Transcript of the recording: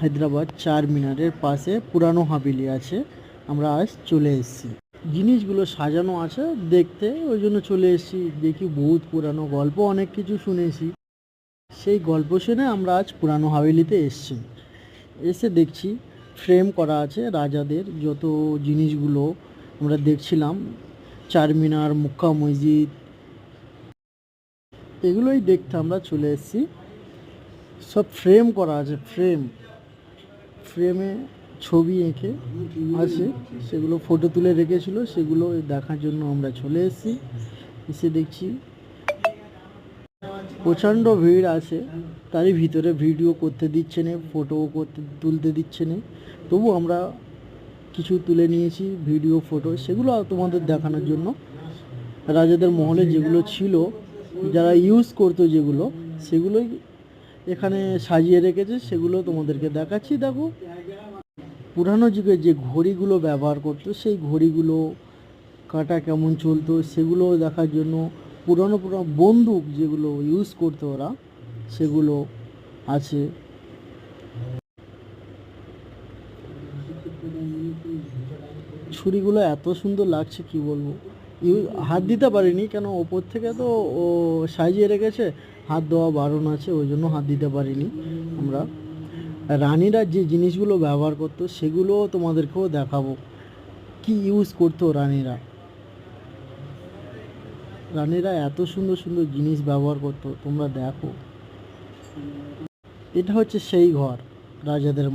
হায়দ্রাবাদ চার মিনারের পাশে পুরানো হাভেলি আছে। আমরা আজ চলে এসেছি। জিনিসগুলো সাজানো আছে দেখতে, ওই জন্য চলে এসেছি। দেখি বহুত পুরানো গল্প, অনেক কিছু শুনেছি। সেই গল্প শুনে আমরা আজ পুরানো হাভেলিতে এসেছি। এসে দেখছি, ফ্রেম করা আছে রাজাদের যত জিনিসগুলো আমরা দেখছিলাম। চারমিনার মুক্কা মসজিদ। এগুলোই দেখতে আমরা চলে এসেছি। সব ফ্রেম করা আছে, ফ্রেম। ফ্রেমে ছবি এঁকে আছে, সেগুলো ফটো তুলে রেখেছিল, সেগুলো দেখার জন্য আমরা চলে এসেছি। এসে দেখছি প্রচণ্ড ভিড় আছে তারই ভিতরে ভিডিও করতে দিচ্ছে না ফটো করতে, তুলতে দিচ্ছে না। তবু আমরা কিছু তুলে নিয়েছি ভিডিও ফটো সেগুলো তোমাদের দেখানোর জন্য। রাজাদের মহলে যেগুলো ছিল, যারা ইউজ করতো যেগুলো, সেগুলোই এখানে সাজিয়ে রেখেছে, সেগুলো তোমাদেরকে দেখাচ্ছি। দেখো, পুরানো যুগে যে ঘড়িগুলো ব্যবহার করতো, সেই ঘড়িগুলো কাটা কেমন চলতো, সেগুলো দেখার জন্য পুরনো পুরনো বন্দুক যেগুলো ইউজ করতো ওরা, সেগুলো আছে। ছুরিগুলো এত সুন্দর লাগছে, কি বলব? হাত দিতে পারিনি, কেন? ওপর থেকে তো ও সাজিয়ে রেখেছে। হাত দেওয়া বারণ আছে, ওই জন্য হাত দিতে পারিনি আমরা। রানীরা যে জিনিসগুলো ব্যবহার করতো, সেগুলোও তোমাদেরকেও দেখাবো। কি ইউজ করতো রানীরা? রানীরা এত সুন্দর সুন্দর জিনিস ব্যবহার করতো, তোমরা দেখো। এটা হচ্ছে সেই ঘর, রাজাদের